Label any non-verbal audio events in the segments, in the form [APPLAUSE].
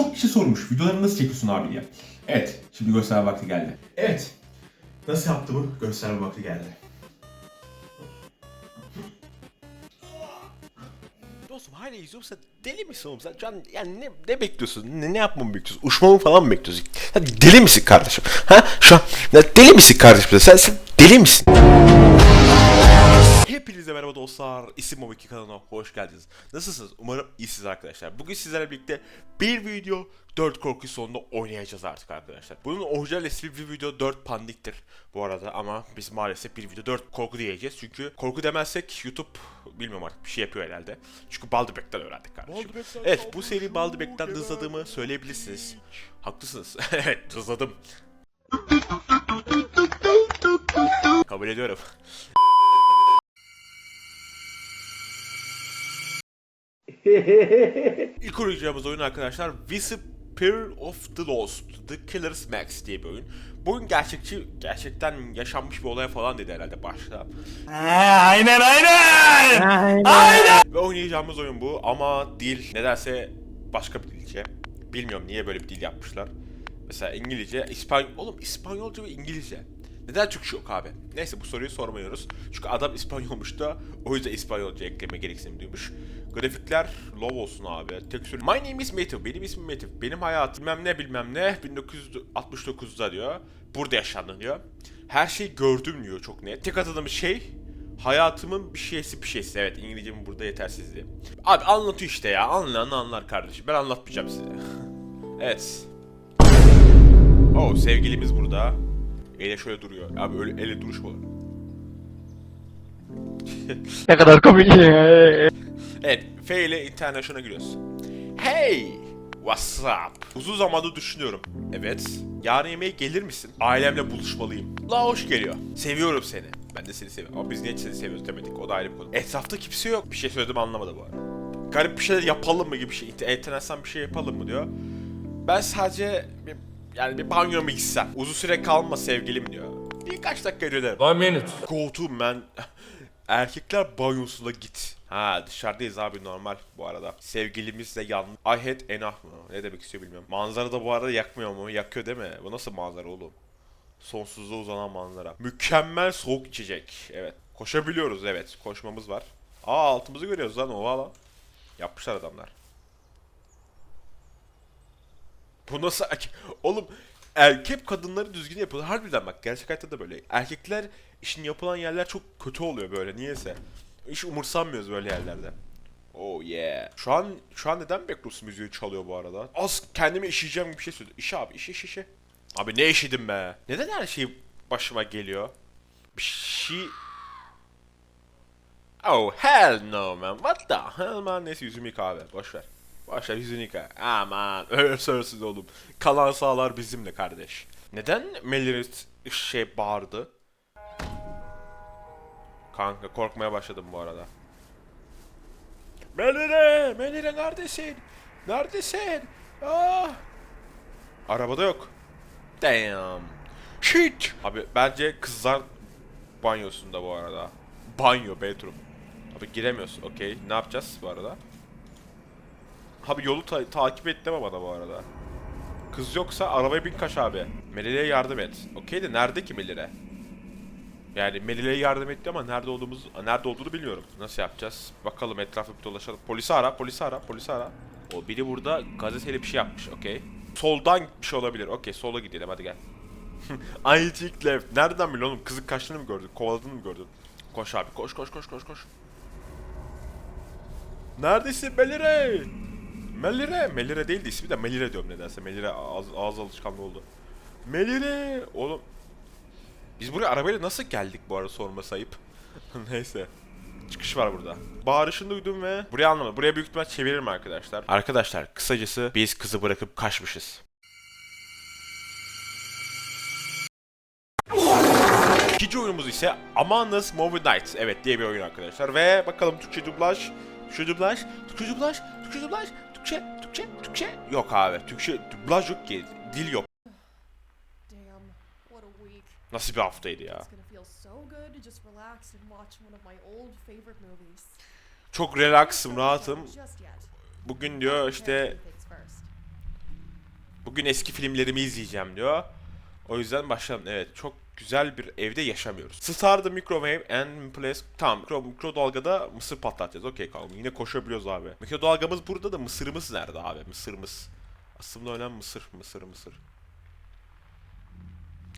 Çok kişi sormuş. Videoları nasıl çekiyorsun abi diye. Evet şimdi gösterme vakti geldi. Evet. Nasıl yaptığımı gösterme vakti geldi. Dostum hala izliyorum sen deli misin oğlum sen? Can yani ne, ne bekliyorsun? Ne, ne yapmamı bekliyorsun? Uçmamı falan mı bekliyorsun? Hadi deli misin kardeşim? Ha? Şu an ya deli misin kardeşim? Sen sen deli misin Hepinize merhaba dostlar isim Mob 2 kanalına hoş geldiniz Nasılsınız umarım iyisiniz arkadaşlar Bugün sizlerle birlikte bir video 4 korku sonunda oynayacağız artık arkadaşlar Bunun orijinal ismi bir video 4 pandiktir bu arada ama biz maalesef bir video 4 korku diyeceğiz çünkü korku demezsek YouTube bilmiyorum artık bir şey yapıyor herhalde. Çünkü Baldebek'ten öğrendik kardeşim. evet bu seri Baldebek'ten hızladığımı söyleyebilirsiniz. Haklısınız. [LAUGHS] evet hızladım. [LAUGHS] Kabul ediyorum. [LAUGHS] İlk oynayacağımız oyun arkadaşlar Whisper of the Lost, The Killer's Max diye bir oyun. Bu oyun gerçekçi, gerçekten yaşanmış bir olaya falan dedi herhalde başta. aynen aynen. Ve oynayacağımız oyun bu ama dil nedense başka bir dilce. Bilmiyorum niye böyle bir dil yapmışlar. Mesela İngilizce, İspanyol... Oğlum İspanyolca ve İngilizce. Neden Türkçe yok abi? Neyse bu soruyu sormuyoruz. Çünkü adam İspanyolmuş da o yüzden İspanyolca ekleme gereksinim duymuş. Grafikler low olsun abi. Tekstür. My name is Matthew. Benim ismim Matthew. Benim hayatım bilmem ne bilmem ne 1969'da diyor. Burada yaşandı diyor. Her şeyi gördüm diyor çok net. Tek atadığım şey hayatımın bir şeysi bir şeysi. Evet İngilizcemin burada yetersizliği. Abi anlatıyor işte ya. Anlayan anlar kardeşim. Ben anlatmayacağım size. [LAUGHS] evet. Oh sevgilimiz burada. Ele şöyle duruyor. Abi öyle ele duruş olur? Ne kadar komik. Evet, F ile International'a giriyoruz. Hey! What's up? Uzun zamandır düşünüyorum. Evet. Yarın yemeğe gelir misin? Ailemle buluşmalıyım. La hoş geliyor. Seviyorum seni. Ben de seni seviyorum. Ama biz niye seni seviyoruz demedik. O da ayrı bir konu. Etrafta kimse yok. Bir şey söyledim anlamadı bu arada. Garip bir şeyler yapalım mı gibi bir şey. Enteresan bir şey yapalım mı diyor. Ben sadece bir, yani bir banyoya gitsem. Uzun süre kalma sevgilim diyor. Birkaç dakika dönerim. One minute. Go to man. [LAUGHS] Erkekler banyosuna git. Ha dışarıdayız abi normal bu arada. Sevgilimizle yan. I had enough mı? Ne demek istiyor bilmiyorum. Manzara da bu arada yakmıyor mu? Yakıyor değil mi? Bu nasıl manzara oğlum? Sonsuzluğa uzanan manzara. Mükemmel soğuk içecek. Evet. Koşabiliyoruz evet. Koşmamız var. Aa altımızı görüyoruz lan oha lan. Yapmışlar adamlar. Bu nasıl? Oğlum erkek kadınları düzgün yapıyorlar. Harbiden bak gerçek hayatta da böyle. Erkekler işin yapılan yerler çok kötü oluyor böyle niyeyse. Hiç umursanmıyoruz böyle yerlerde. Oh yeah. Şu an şu an neden Backrooms müziği çalıyor bu arada? Az kendime işeyeceğim gibi bir şey söyledi. İşe abi işe işe işe. Abi ne işedim be? Neden her şey başıma geliyor? Bir şey... Oh hell no man. What the hell man? Neyse yüzümü yıka abi. Boş ver. Boş ver yüzünü yıka. Aman [LAUGHS] öyle söylesin oğlum. Kalan sağlar bizimle kardeş. Neden Melirit şey bağırdı? Kanka korkmaya başladım bu arada. Melire! Melire neredesin? Neredesin? Ah! Arabada yok. Damn. Shit! Abi bence kızlar banyosunda bu arada. Banyo, bedroom. Abi giremiyorsun. Okey. Ne yapacağız bu arada? Abi yolu ta- takip et deme bana bu arada. Kız yoksa arabaya bin kaç abi. Melire'ye yardım et. Okey de nerede ki Melire? Yani Melire'ye yardım etti ama nerede olduğumuz nerede olduğunu bilmiyorum. Nasıl yapacağız? Bakalım etrafı bir dolaşalım. Polisi ara, polisi ara, polisi ara. O biri burada gazeteli bir şey yapmış. Okey. Soldan bir şey olabilir. Okey, sola gidelim hadi gel. I think left. Nereden biliyorsun oğlum? Kızın kaçtığını mı gördün? Kovaladığını mı gördün? Koş abi, koş koş koş koş koş. Neredesin Melire? Melire. Melire değildi ismi de Melire diyorum nedense. Melire ağız, ağız alışkanlığı oldu. Melire. Oğlum. Biz buraya arabayla nasıl geldik bu arada sorma sayıp. [LAUGHS] Neyse. Çıkış var burada. Bağırışını duydum ve buraya anlamadım. Buraya büyük ihtimal çeviririm arkadaşlar. Arkadaşlar kısacası biz kızı bırakıp kaçmışız. İkinci oyunumuz ise Among Us Movie Night. Evet diye bir oyun arkadaşlar. Ve bakalım Türkçe dublaj. Türkçe dublaj. Türkçe dublaj. Türkçe dublaj. Türkçe. Türkçe. Türkçe. Yok abi. Türkçe dublaj yok ki. Dil yok. Damn, what a week. Nasıl bir haftaydı ya. It's gonna feel so good to just relax and watch one of my old favorite movies. Çok relaxım, rahatım. Bugün diyor işte. Bugün eski filmlerimi izleyeceğim diyor. O yüzden başlayalım. Evet çok güzel bir evde yaşamıyoruz. Start the microwave and place... Tamam mikro, mikrodalgada mısır patlatacağız. Okey kalın. Yine koşabiliyoruz abi. Mikrodalgamız burada da mısırımız nerede abi? Mısırımız. Aslında önemli mısır. Mısır mısır.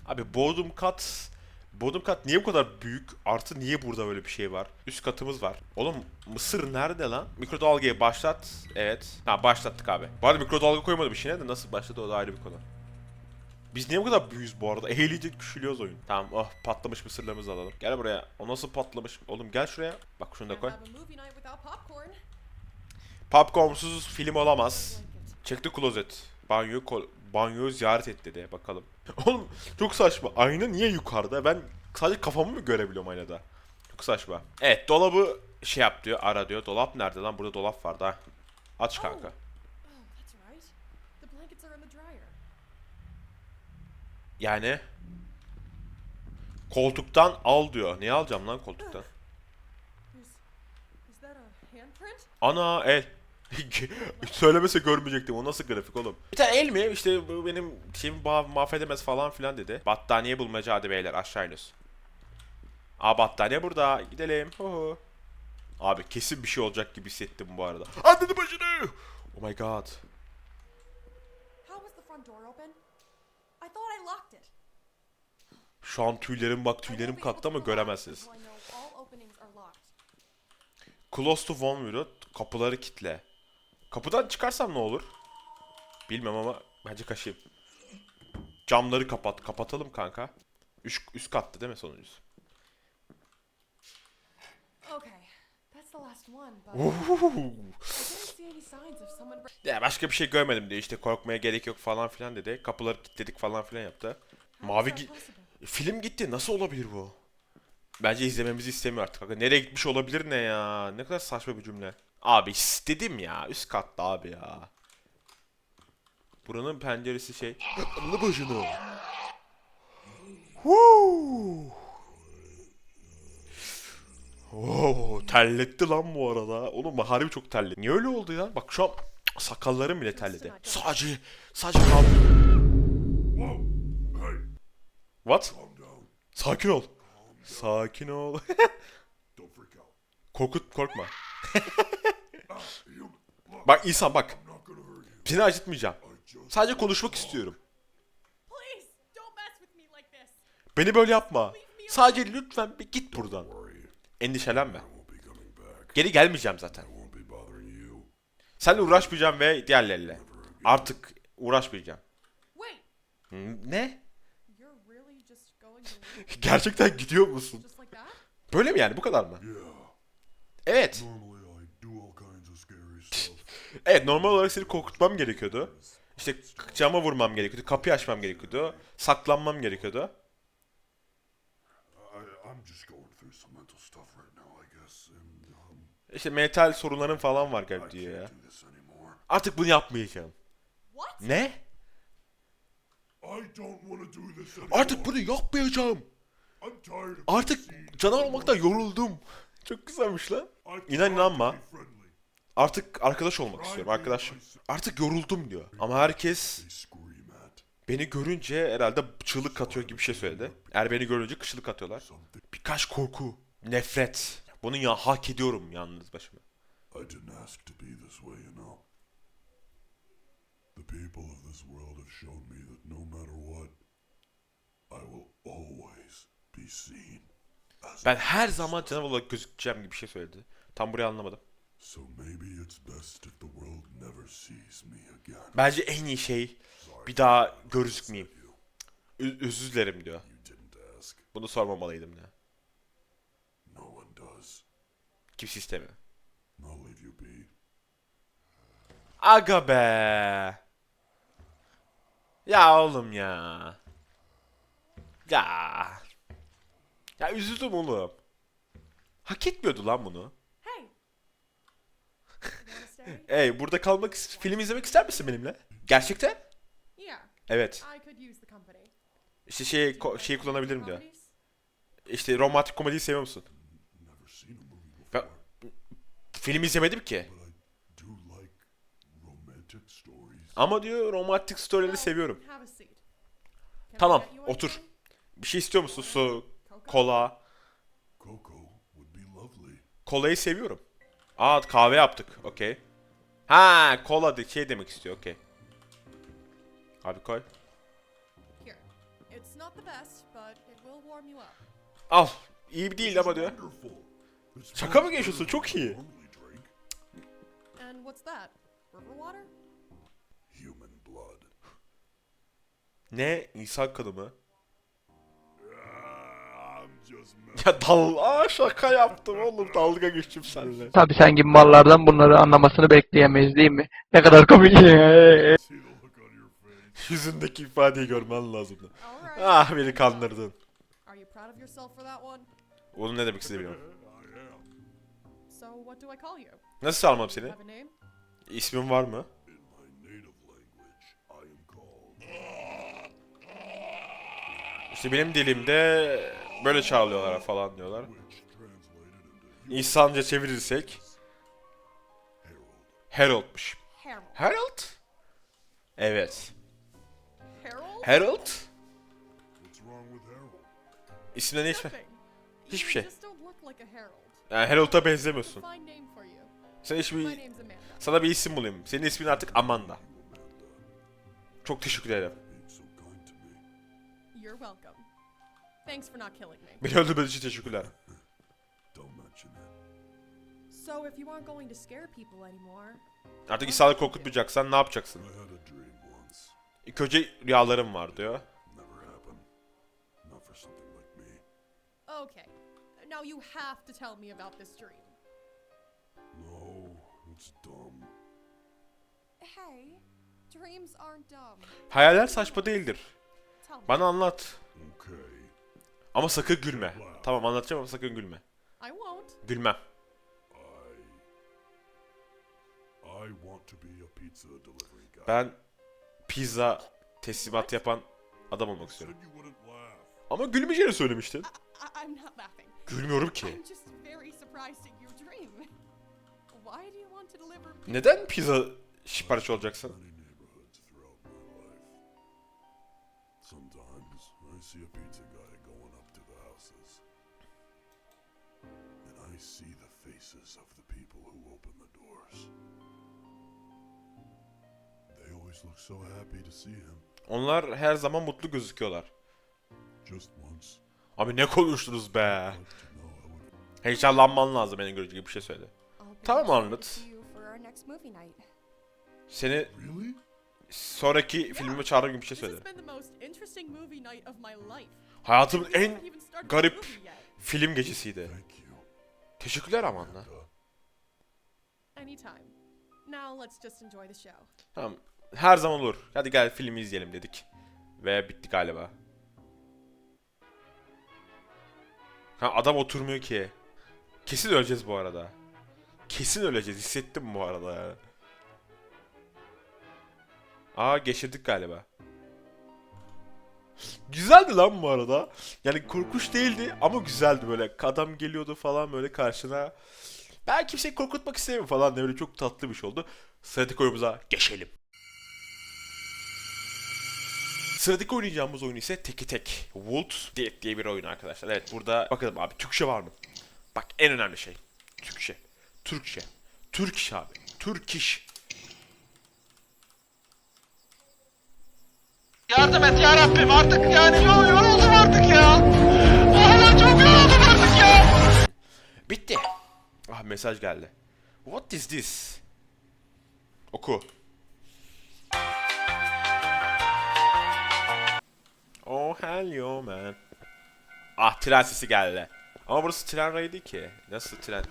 Abi bodrum kat... Bodrum kat niye bu kadar büyük? Artı niye burada böyle bir şey var? Üst katımız var. Oğlum mısır nerede lan? Mikrodalgayı başlat. Evet. Ha başlattık abi. Bu arada mikrodalga koymadım işine de nasıl başladı o da ayrı bir konu. Biz niye bu kadar büyüyüz bu arada? [LAUGHS] Eğleyecek küçülüyoruz oyun. Tamam oh patlamış mısırlarımızı alalım. Gel buraya. O nasıl patlamış? Oğlum gel şuraya. Bak şunu da koy. Popcornsuz film olamaz. Check the closet. Banyo kol banyoyu ziyaret et dedi. Bakalım. [LAUGHS] Oğlum çok saçma. Ayna niye yukarıda? Ben sadece kafamı mı görebiliyorum aynada? Çok saçma. Evet dolabı şey yap diyor. Ara diyor. Dolap nerede lan? Burada dolap vardı ha. Aç kanka. Oh, the dryer. Yani koltuktan al diyor. Niye alacağım lan koltuktan? Ana el. [LAUGHS] Söylemese görmeyecektim. O nasıl grafik oğlum? Bir tane el mi? İşte bu benim şeyimi ma- mahvedemez falan filan dedi. Battaniye bulmaca hadi beyler aşağı iniyoruz. Aa battaniye burada. Gidelim. Hu. Abi kesin bir şey olacak gibi hissettim bu arada. Anladı başını. Oh my god. Şu an tüylerim bak tüylerim kalktı ama göremezsiniz. Close to one minute. Kapıları kitle. Kapıdan çıkarsam ne olur? Bilmem ama bence kaşıyım. Camları kapat. Kapatalım kanka. Üst, üst kattı değil mi sonuncusu? Ya başka bir şey görmedim diyor işte korkmaya gerek yok falan filan dedi. Kapıları kilitledik falan filan yaptı. Mavi gi- film gitti nasıl olabilir bu? Bence izlememizi istemiyor artık. Nereye gitmiş olabilir ne ya? Ne kadar saçma bir cümle. Abi istedim ya. Üst katta abi ya. Buranın penceresi şey. Anlı başını. Woo! Oo, terletti lan bu arada. Oğlum harbi çok terletti. Niye öyle oldu ya? Bak şu an sakallarım bile terledi. Sadece, sadece kaldı. What? Sakin ol. Sakin ol. [LAUGHS] Korkut, korkma. [LAUGHS] Bak insan bak. Seni acıtmayacağım. Sadece konuşmak istiyorum. Beni böyle yapma. Sadece lütfen bir git buradan. Endişelenme. Geri gelmeyeceğim zaten. Seninle uğraşmayacağım ve diğerleriyle. Artık uğraşmayacağım. Ne? [LAUGHS] Gerçekten gidiyor musun? Böyle mi yani? Bu kadar mı? Evet. Evet normal olarak seni korkutmam gerekiyordu. İşte cama vurmam gerekiyordu. Kapıyı açmam gerekiyordu. Saklanmam gerekiyordu. I, I'm just going through some mental stuff right now, I guess, and İşte mental sorunların falan var galiba diyor ya. Artık bunu yapmayacağım. Ne? I don't want to do this anymore. Artık bunu yapmayacağım. Artık canavar olmaktan yoruldum. Çok güzelmiş lan. İnan inanma. Artık arkadaş olmak istiyorum arkadaş. Artık yoruldum diyor. Ama herkes beni görünce herhalde çığlık atıyor gibi bir şey söyledi. Eğer beni görünce kışlık atıyorlar. Birkaç korku, nefret. Bunu ya hak ediyorum yalnız başıma. The people of this world have shown me that no matter what, I will always be seen. Ben her zaman canavar olarak gözükeceğim gibi bir şey söyledi. Tam burayı anlamadım. So maybe it's best if the world never sees me again. Bence en iyi şey bir daha gözükmeyeyim. Ü- özür dilerim diyor. Bunu sormamalıydım diyor. No one does. Kimse istemiyor. I'll leave you be. Aga be. Ya oğlum ya. Ya. Ya üzüldüm oğlum. Hak etmiyordu lan bunu. Hey. Burada kalmak, film izlemek ister misin benimle? Gerçekten? yeah, Evet. İşte şey ko- şeyi kullanabilirim diyor. İşte romantik komediyi seviyor musun? Ben film izlemedim ki. Ama diyor romantik storyleri seviyorum. Tamam, otur. Bir şey istiyor musun? Su, kola. Kolayı seviyorum. Aa kahve yaptık. Okey. Ha kola de şey demek istiyor. Okey. Abi koy. Here. It's not the best, but it will warm you up. Al. İyi bir değil ama diyor. Şaka mı geçiyorsun? Çok iyi. And what's that? River water? Human blood. Ne? İnsan kanı mı? Ya dal... Aa şaka yaptım oğlum. Dalga geçtim seninle. Tabi sen gibi mallardan bunları anlamasını bekleyemeyiz değil mi? Ne kadar komik. [LAUGHS] Yüzündeki ifadeyi görmen lazımdı. Ah beni kandırdın. Onun ne demek istediğini bilmiyorum. Nasıl çalmam seni? İsmin var mı? İşte benim dilimde böyle çağırıyorlar falan diyorlar. İnsanca çevirirsek Harold. Harold'muş. Harold. Evet. Harold? İsmi? Nothing. Hiçbir şey. Yani Harold'a benzemiyorsun. Sen hiç My bir... name's Amanda. Sana bir isim bulayım. Senin ismin artık Amanda. Çok teşekkür ederim. You're welcome. Thanks for not killing me. Beni öldürmediğin için teşekkürler. Don't mention it. So if you aren't going to scare people anymore, Artık insanları korkutmayacaksan ne yapacaksın? I had a dream once. İlk önce rüyalarım var diyor. Never happened. Not for something like me. okay. Now you have to tell me about this dream. No, it's dumb. Hey, dreams aren't dumb. Hayaller saçma değildir. Tell me. Bana anlat. Okay. Ama sakın gülme. Tamam anlatacağım ama sakın gülme. I won't. Gülmem. I. I want to be a pizza delivery guy. Ben pizza teslimat yapan adam olmak istiyorum. Ama gülmeyeceğini söylemiştin. I- I'm not laughing. Gülmüyorum ki. Neden pizza sipariş olacaksın? Houses. And I see the faces of the people who open the doors. They always look so happy to see him. Onlar her zaman mutlu gözüküyorlar. Just once. Abi ne konuştunuz be? Heyecanlanman lazım benim görece gibi bir şey söyle. Tamam, anlat. Seni sonraki filmime çağırdığım gibi bir şey söyle. Hayatımın en garip film gecesiydi. Teşekkürler Amanda. Tamam. Her zaman olur. Hadi gel filmi izleyelim dedik. Ve bitti galiba. Ha adam oturmuyor ki. Kesin öleceğiz bu arada. Kesin öleceğiz. Hissettim bu arada ya. Aa geçirdik galiba. Güzeldi lan bu arada. Yani korkuş değildi ama güzeldi böyle. Adam geliyordu falan böyle karşına. Ben kimseyi korkutmak istemiyorum falan diye böyle çok tatlı bir şey oldu. Sıradaki oyunumuza geçelim. Sıradaki oynayacağımız oyun ise teki tek. Wood Dead diye bir oyun arkadaşlar. Evet burada bakalım abi Türkçe var mı? Bak en önemli şey. Türkçe. Türkçe. Türk iş abi. Türk Yardım et ya Rabbim artık yani yo- yoruldum artık ya. Vallahi çok yoruldum artık ya. Bitti. Ah mesaj geldi. What is this? Oku. Oh hello man. Ah tren sesi geldi. Ama burası tren rayı değil ki. Nasıl tren?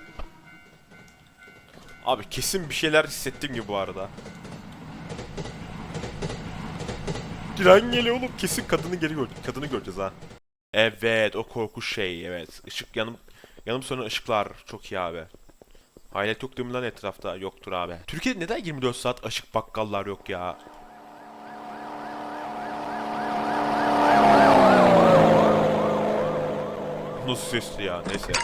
Abi kesin bir şeyler hissettim gibi bu arada. Tren geliyor oğlum. Kesin kadını geri gördük. Kadını göreceğiz ha. Evet o korku şey evet. Işık yanım yanım sonra ışıklar çok iyi abi. Hayret yok değil mi lan etrafta? Yoktur abi. Türkiye'de neden 24 saat açık bakkallar yok ya? Nasıl sesli ya? Neyse. [LAUGHS]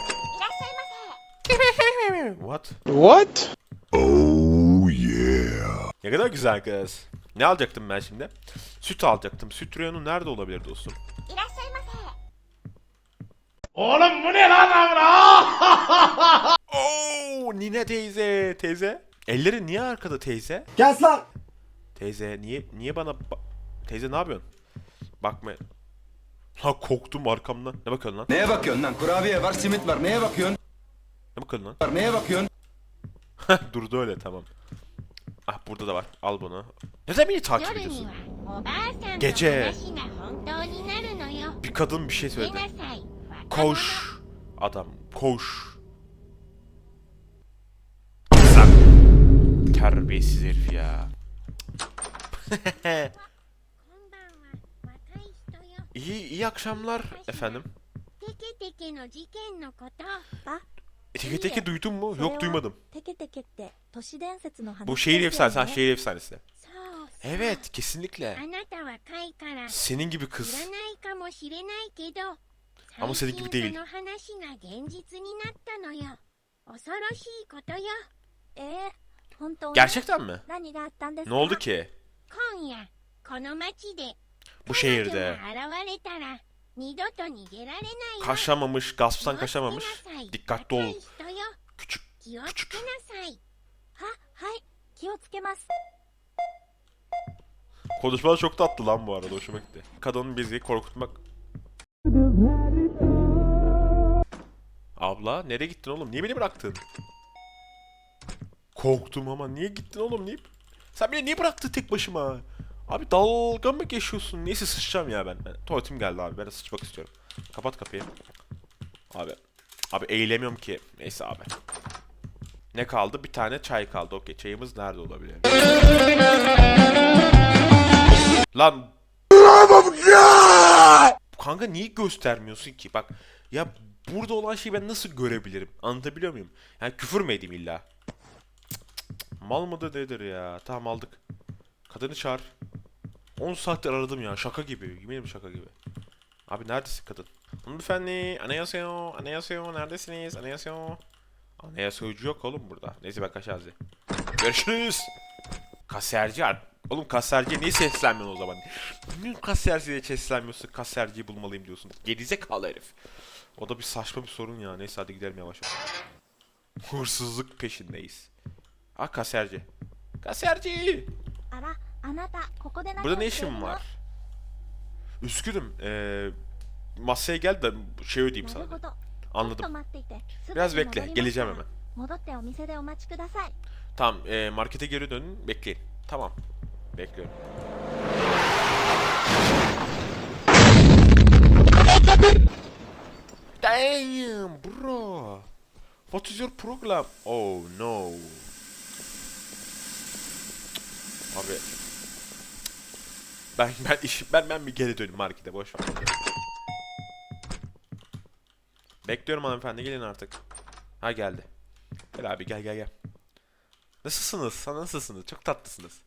What? What? oh yeah. Ne kadar güzel kız. Ne alacaktım ben şimdi? Süt alacaktım. Süt reyonu nerede olabilir dostum? Oğlum bu ne lan amına? [LAUGHS] Oo, Nine teyze, teyze. Elleri niye arkada teyze? Kes lan! Teyze niye niye bana ba- Teyze ne yapıyorsun? Bakma. Ha korktum arkamdan. Ne bakıyorsun lan? Neye bakıyorsun lan? Kurabiye var, simit var. Neye bakıyorsun? Ne bakıyorsun lan? Neye bakıyorsun? [LAUGHS] Durdu öyle tamam. Ah burada da var. Al bunu. Neden beni takip ediyorsun? Gece. Bir kadın bir şey söyledi. Koş. Adam koş. Sen. Terbiyesiz herif ya. [LAUGHS] iyi, iyi akşamlar efendim. Etiketeki duydun mu? Yok duymadım. Bu şehir efsanesi. Ha, şehir efsanesi. Evet kesinlikle. Senin gibi kız. Ama senin gibi değil. Gerçekten mi? Ne oldu ki? Bu şehirde. Kaşamamış, gasptan kaşamamış. Dikkatli ol. Küçük, küçük. Konuşmalar çok tatlı lan bu arada hoşuma gitti. Kadının bizi korkutmak... Abla nereye gittin oğlum? Niye beni bıraktın? Korktum ama niye gittin oğlum? Niye... Sen beni niye bıraktın tek başıma? Abi dalga mı geçiyorsun? Neyse sıçacağım ya ben. ben. Tuvaletim geldi abi. Ben sıçmak istiyorum. Kapat kapıyı. Abi. Abi eğilemiyorum ki. Neyse abi. Ne kaldı? Bir tane çay kaldı. Okey. Çayımız nerede olabilir? Lan. Kanka niye göstermiyorsun ki? Bak ya burada olan şeyi ben nasıl görebilirim? Anlatabiliyor muyum? Yani küfür mü edeyim illa? Mal mıdır nedir ya? Tamam aldık. Kadını çağır. 10 saattir aradım ya. Şaka gibi. Yemin şaka gibi. Abi neredesin kadın? Hanımefendi. Anayaseo. Anayaseo. Neredesiniz? Anayaseo. Anayaseocu yok oğlum burada. Neyse ben kaçarız. Görüşürüz. Kaserci Oğlum kaserciye niye seslenmiyorsun o zaman? Niye kaserciye seslenmiyorsun? Kaserciyi bulmalıyım diyorsun. Gerizekalı herif. O da bir saçma bir sorun ya. Neyse hadi gidelim yavaş yavaş. Hırsızlık peşindeyiz. Ah kaserci. Kaserci! Ara. Burada ne işin var? Üzgünüm. Ee, masaya gel de şey ödeyeyim sana. Anladım. Biraz bekle. Geleceğim hemen. Tamam. E, markete geri dönün. Bekleyin. Tamam. Bekliyorum. Damn bro. What is your program? Oh no. Abi ben ben iş ben ben bir geri döneyim markete boş ver. Bekliyorum hanımefendi gelin artık. Ha geldi. Gel abi gel gel gel. Nasılsınız? Sana nasılsınız? Çok tatlısınız.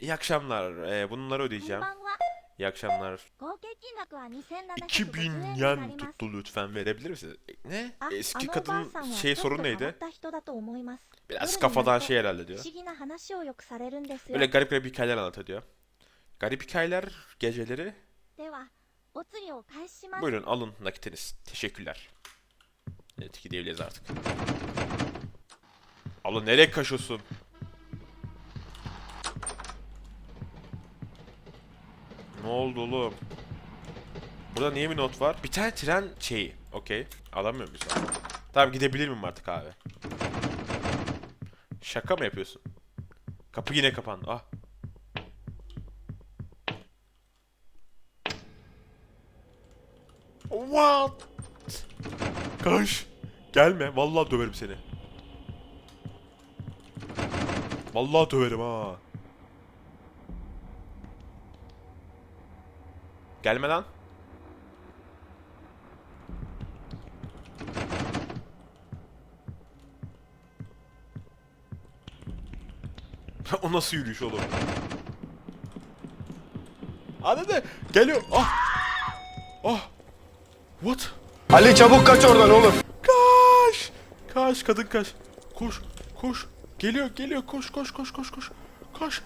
İyi akşamlar. Ee, bunları ödeyeceğim. İyi akşamlar. 2000 yen tuttu lütfen verebilir misiniz? E, ne? Eski kadın şey sorun neydi? Biraz kafadan şey herhalde diyor. Böyle garip garip hikayeler anlatıyor. Garip hikayeler geceleri. Buyurun alın nakitiniz. Teşekkürler. Evet gidebiliriz artık. Allah nereye kaşıyorsun? Ne oldu oğlum? Burada niye bir not var? Bir tane tren şeyi. Okey. Alamıyor muyuz? Tamam gidebilir miyim artık abi? Şaka mı yapıyorsun? Kapı yine kapandı. Ah. What? Kaç. Gelme. Vallahi döverim seni. Vallahi döverim ha. Gelme lan. [LAUGHS] o nasıl yürüyüş oğlum? Hadi de geliyor. Ah. Ah. What? Ali çabuk kaç oradan oğlum. Kaç! Kaç kadın kaç. Koş, koş. Geliyor, geliyor. Koş, koş, koş, koş, koş. Koş.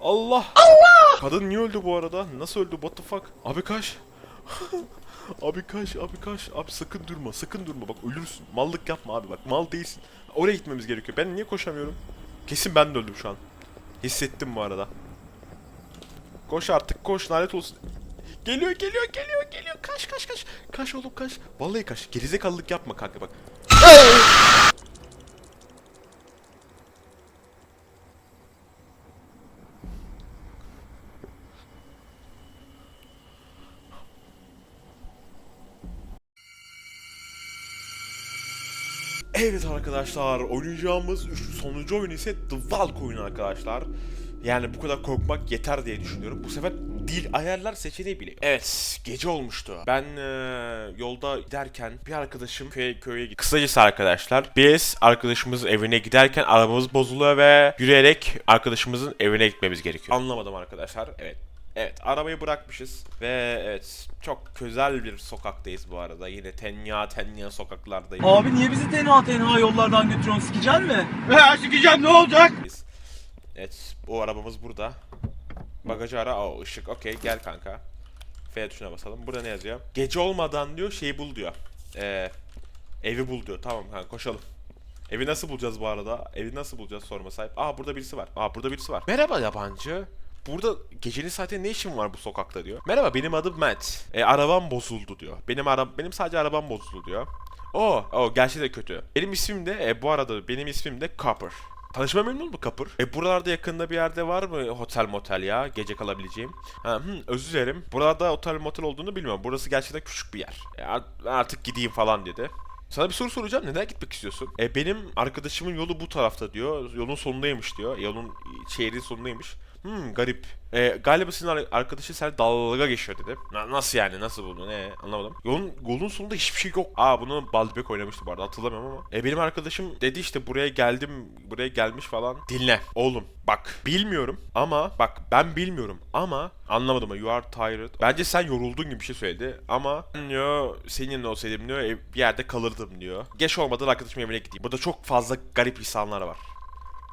Allah! Allah! Kadın niye öldü bu arada? Nasıl öldü? What the fuck? Abi kaç. [LAUGHS] abi kaç, abi kaç. Abi sakın durma, sakın durma. Bak ölürsün. Mallık yapma abi bak. Mal değilsin. Oraya gitmemiz gerekiyor. Ben niye koşamıyorum? Kesin ben de öldüm şu an. Hissettim bu arada. Koş artık koş lanet olsun. Geliyor geliyor geliyor geliyor. Kaç kaç kaç. Kaç oğlum kaç. Vallahi kaç. Gerizekalılık yapma kanka bak. Evet arkadaşlar oynayacağımız sonuncu oyun ise The Valk oyunu arkadaşlar. Yani bu kadar korkmak yeter diye düşünüyorum. Bu sefer dil ayarlar seçeneği bile yok. Evet gece olmuştu. Ben eee, yolda giderken bir arkadaşım köye köye gitti. Kısacası arkadaşlar biz arkadaşımızın evine giderken arabamız bozuluyor ve yürüyerek arkadaşımızın evine gitmemiz gerekiyor. Anlamadım arkadaşlar. Evet Evet arabayı bırakmışız ve evet çok güzel bir sokaktayız bu arada. Yine tenya tenya sokaklardayız. Abi niye bizi tenha tenha yollardan götürüyorsun sikecen mi? [LAUGHS] Biz- Evet o arabamız burada. Bagajı ara. o ışık. Okey gel kanka. F tuşuna basalım. Burada ne yazıyor? Gece olmadan diyor şeyi bul diyor. Ee, evi bul diyor. Tamam kanka koşalım. Evi nasıl bulacağız bu arada? Evi nasıl bulacağız sorma sahip. Aa burada birisi var. Aa burada birisi var. Merhaba yabancı. Burada gecenin saati ne işin var bu sokakta diyor. Merhaba benim adım Matt. E, arabam bozuldu diyor. Benim arab benim sadece arabam bozuldu diyor. Oo, o gerçekten kötü. Benim ismim de e, bu arada benim ismim de Copper. Tanışma memnun mu Kapır? E buralarda yakında bir yerde var mı otel motel ya gece kalabileceğim? Ha, hı, özür dilerim. Buralarda otel motel olduğunu bilmiyorum. Burası gerçekten küçük bir yer. E, art- artık gideyim falan dedi. Sana bir soru soracağım. Neden gitmek istiyorsun? E benim arkadaşımın yolu bu tarafta diyor. Yolun sonundaymış diyor. Yolun şehrin sonundaymış. Hmm garip. E, galiba senin ar- arkadaşın sen dalga geçiyor dedi. Na- nasıl yani? Nasıl bunu? Ne? Anlamadım. Yolun, yolun sonunda hiçbir şey yok. Aa bunu Baldebek oynamıştı bu arada hatırlamıyorum ama. E benim arkadaşım dedi işte buraya geldim, buraya gelmiş falan. Dinle. Oğlum bak bilmiyorum ama bak ben bilmiyorum ama anlamadım ama you are tired. Bence sen yoruldun gibi bir şey söyledi ama diyor senin yerine olsaydım diyor bir yerde kalırdım diyor. Geç olmadan arkadaşımın evine gideyim. Burada çok fazla garip insanlar var.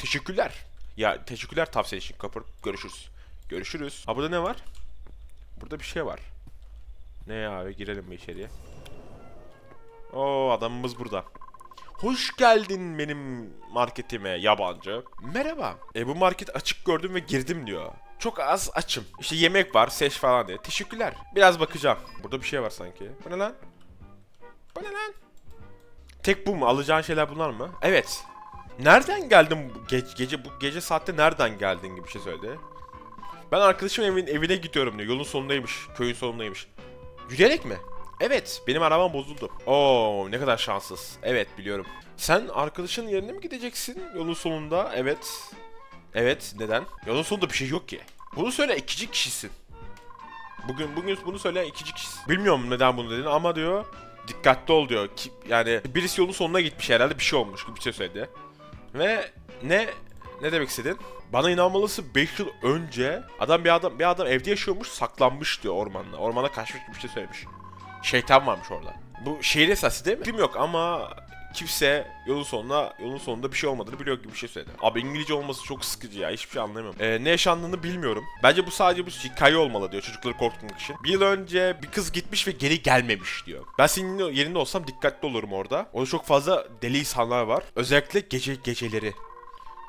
Teşekkürler. Ya teşekkürler tavsiye için kapır. Görüşürüz. Görüşürüz. Ha burada ne var? Burada bir şey var. Ne abi girelim mi içeriye? Oo adamımız burada. Hoş geldin benim marketime yabancı. Merhaba. E bu market açık gördüm ve girdim diyor. Çok az açım. İşte yemek var, seç falan diye. Teşekkürler. Biraz bakacağım. Burada bir şey var sanki. Bu ne lan? Bu ne lan? Tek bu mu? Alacağın şeyler bunlar mı? Evet. Nereden geldin ge- gece bu gece saatte nereden geldin gibi bir şey söyledi. Ben arkadaşım evin evine gidiyorum diyor. Yolun sonundaymış. Köyün sonundaymış. Yürüyerek mi? Evet, benim arabam bozuldu. Oo, ne kadar şanssız. Evet, biliyorum. Sen arkadaşın yerine mi gideceksin yolun sonunda? Evet. Evet, neden? Yolun sonunda bir şey yok ki. Bunu söyle ikinci kişisin. Bugün bugün bunu söyleyen ikinci kişisin. Bilmiyorum neden bunu dedin ama diyor dikkatli ol diyor. Ki, yani birisi yolun sonuna gitmiş herhalde bir şey olmuş gibi bir şey söyledi. Ve ne ne demek istedin? Bana inanmalısın 5 yıl önce adam bir adam bir adam evde yaşıyormuş saklanmış diyor ormanda. Ormana kaçmış bir şey söylemiş. Şeytan varmış orada. Bu şehir esası değil mi? Film yok ama kimse yolun sonuna yolun sonunda bir şey olmadığını biliyor gibi bir şey söyledi. Abi İngilizce olması çok sıkıcı ya. Hiçbir şey anlamıyorum. Ee, ne yaşandığını bilmiyorum. Bence bu sadece bu hikaye olmalı diyor çocukları korkutmak için. Bir yıl önce bir kız gitmiş ve geri gelmemiş diyor. Ben senin yerinde olsam dikkatli olurum orada. Orada çok fazla deli insanlar var. Özellikle gece geceleri.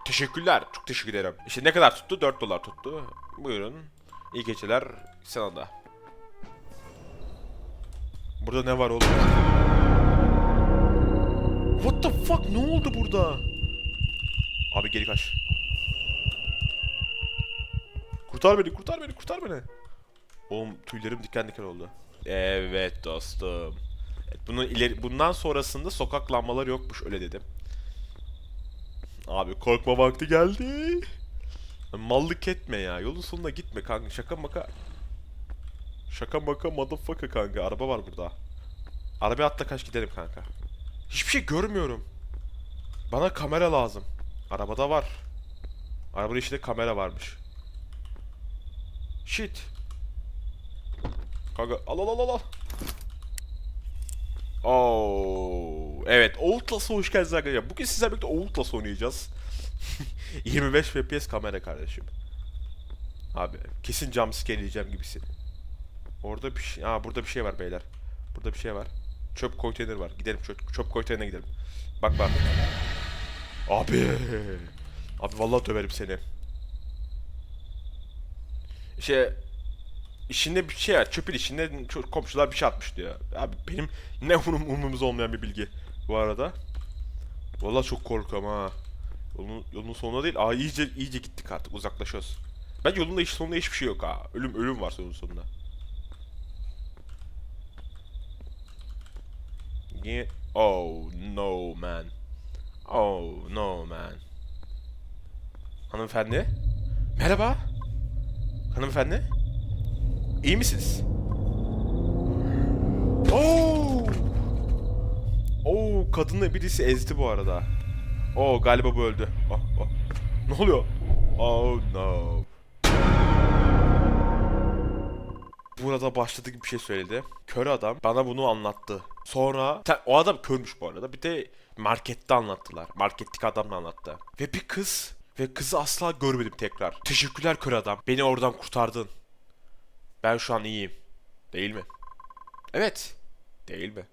Teşekkürler. Çok teşekkür ederim. İşte ne kadar tuttu? 4 dolar tuttu. Buyurun. İyi geceler. Sana da. Burada ne var oğlum? What the fuck? Ne oldu burada? Abi geri kaç. Kurtar beni, kurtar beni, kurtar beni. Oğlum tüylerim diken diken oldu. Evet dostum. Evet, bunun ileri, bundan sonrasında sokak lambaları yokmuş öyle dedim. Abi korkma vakti geldi. Mallık etme ya. Yolun sonuna gitme kanka. Şaka maka. Şaka maka motherfucker kanka. Araba var burada. Arabaya atla kaç gidelim kanka. Hiçbir şey görmüyorum. Bana kamera lazım. Arabada var. Arabanın içinde kamera varmış. Shit. Kanka al al al al. Oo, evet Outlast'a hoş geldiniz arkadaşlar. Bugün sizlerle birlikte Outlast oynayacağız. [LAUGHS] 25 FPS kamera kardeşim. Abi kesin jumpscare yiyeceğim gibisi. Orada bir şey... Aa burada bir şey var beyler. Burada bir şey var. Çöp konteyner var. Gidelim çöp, çöp konteynerine gidelim. Bak bak. Abi. Abi vallahi döverim seni. İşte işinde bir şey var. Çöpün içinde komşular bir şey atmış diyor. Abi benim ne umum, umurumuzda olmayan bir bilgi bu arada. Vallahi çok korkuyorum ha. Yolun, yolun sonuna değil. Aa iyice iyice gittik artık uzaklaşıyoruz. Bence yolunda hiç sonunda hiçbir şey yok ha. Ölüm ölüm var yolun sonunda. Yeah. Oh no man. Oh no man. Hanımefendi? Merhaba. Hanımefendi? İyi misiniz? Oo! Oo, kadınla birisi ezdi bu arada. Oo, galiba bu öldü. Oh, oh. Ne oluyor? Oh no. Burada başladık bir şey söyledi. Kör adam bana bunu anlattı. Sonra o adam körmüş bu arada. Bir de markette anlattılar. Marketteki adam da anlattı. Ve bir kız ve kızı asla görmedim tekrar. Teşekkürler kör adam. Beni oradan kurtardın. Ben şu an iyiyim. Değil mi? Evet. Değil mi?